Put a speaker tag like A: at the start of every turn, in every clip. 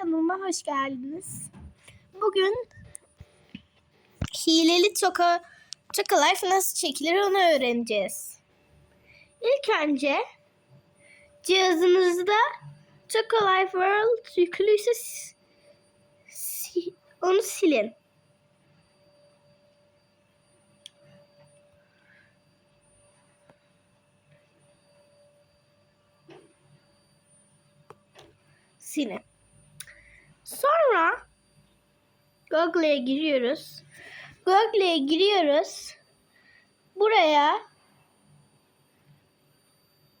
A: kanalıma hoş geldiniz. Bugün hileli Choco, Choco Life nasıl çekilir onu öğreneceğiz. İlk önce cihazınızda Choco Life World yüklüyse onu silin. Silin. Sonra Google'e giriyoruz. Google'e giriyoruz. Buraya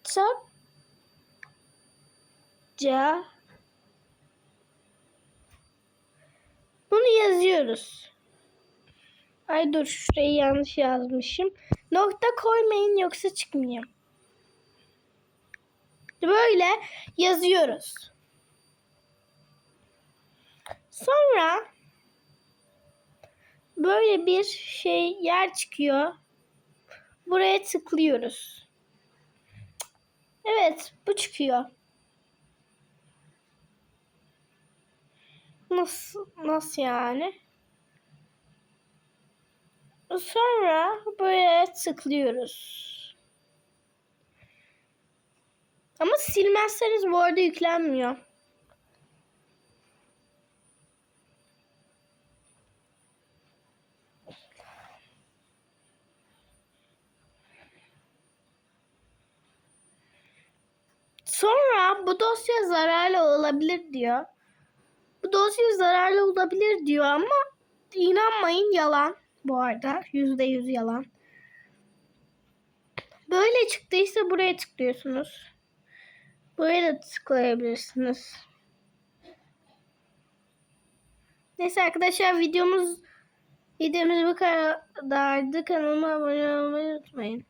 A: çokça bunu yazıyoruz. Ay dur şurayı yanlış yazmışım. Nokta koymayın yoksa çıkmıyor. Böyle yazıyoruz. Sonra böyle bir şey yer çıkıyor. Buraya tıklıyoruz. Evet, bu çıkıyor. Nasıl nasıl yani? Sonra buraya tıklıyoruz. Ama silmezseniz bu arada yüklenmiyor. Sonra bu dosya zararlı olabilir diyor. Bu dosya zararlı olabilir diyor ama inanmayın yalan bu arada. Yüzde yüz yalan. Böyle çıktıysa buraya tıklıyorsunuz. Buraya da tıklayabilirsiniz. Neyse arkadaşlar videomuz videomuz bu kadardı. Kanalıma abone olmayı unutmayın.